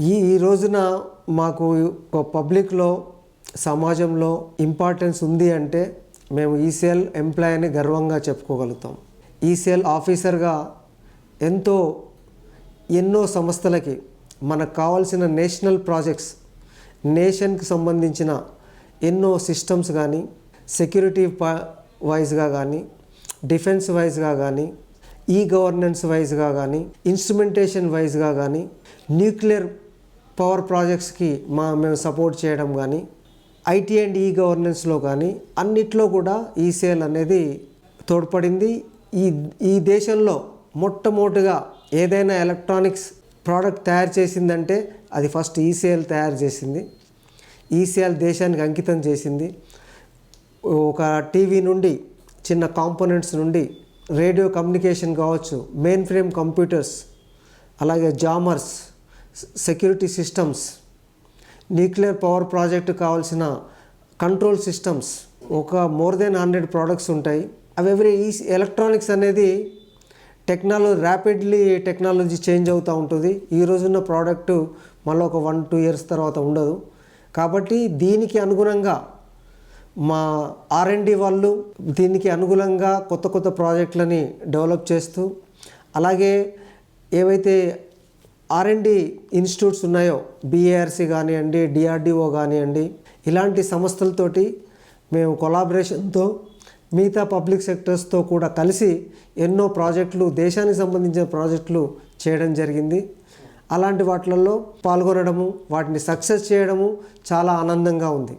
ఈ ఈ రోజున మాకు ఒక పబ్లిక్లో సమాజంలో ఇంపార్టెన్స్ ఉంది అంటే మేము ఈసీఎల్ ఎంప్లాయ్ అని గర్వంగా చెప్పుకోగలుగుతాం. ఈసీఎల్ ఆఫీసర్గా ఎంతో ఎన్నో సంస్థలకి మనకు కావాల్సిన నేషనల్ ప్రాజెక్ట్స్ నేషన్కి సంబంధించిన ఎన్నో సిస్టమ్స్ కానీ సెక్యూరిటీ వైజ్గా కానీ డిఫెన్స్ వైజ్గా కానీ ఈ గవర్నెన్స్ వైజ్గా కానీ ఇన్స్ట్రుమెంటేషన్ వైజ్గా కానీ న్యూక్లియర్ పవర్ ప్రాజెక్ట్స్కి మా మేము సపోర్ట్ చేయడం కానీ ఐటీ అండ్ ఈ గవర్నెన్స్లో కానీ అన్నిట్లో కూడా ఈసీఎల్ అనేది తోడ్పడింది. ఈ ఈ దేశంలో మొట్టమొదటిగా ఏదైనా ఎలక్ట్రానిక్స్ ప్రోడక్ట్ తయారు చేసిందంటే అది ఫస్ట్ ఈసీఎల్ తయారు చేసింది. ఈసీఎల్ దేశానికి అంకితం చేసింది. ఒక టీవీ నుండి చిన్న కాంపోనెంట్స్ నుండి రేడియో కమ్యూనికేషన్ కావచ్చు మెయిన్ ఫ్రేమ్ కంప్యూటర్స్ అలాగే jammers security systems nuclear power project కావాల్సిన కంట్రోల్ సిస్టమ్స్ ఒక మోర్ దెన్ హండ్రెడ్ ప్రోడక్ట్స్ ఉంటాయి. అవి ఎవరి ఈ ఎలక్ట్రానిక్స్ అనేది టెక్నాలజీ ర్యాపిడ్లీ టెక్నాలజీ చేంజ్ అవుతూ ఉంటుంది. ఈ రోజున్న ప్రోడక్ట్ మళ్ళీ ఒక వన్ టూ ఇయర్స్ తర్వాత ఉండదు. కాబట్టి దీనికి అనుగుణంగా మా ఆర్ఎండి వాళ్ళు దీనికి అనుగుణంగా కొత్త కొత్త ప్రాజెక్టులని డెవలప్ చేస్తూ అలాగే ఏవైతే ఆర్ఎండి ఇన్స్టిట్యూట్స్ ఉన్నాయో బీఏఆర్సీ కానివ్వండి డిఆర్డిఓ కానివ్వండి ఇలాంటి సంస్థలతోటి మేము కొలాబరేషన్తో మిగతా పబ్లిక్ సెక్టర్స్తో కూడా కలిసి ఎన్నో ప్రాజెక్టులు దేశానికి సంబంధించిన ప్రాజెక్టులు చేయడం జరిగింది. అలాంటి వాటిలలో పాల్గొనడము వాటిని సక్సెస్ చేయడము చాలా ఆనందంగా ఉంది.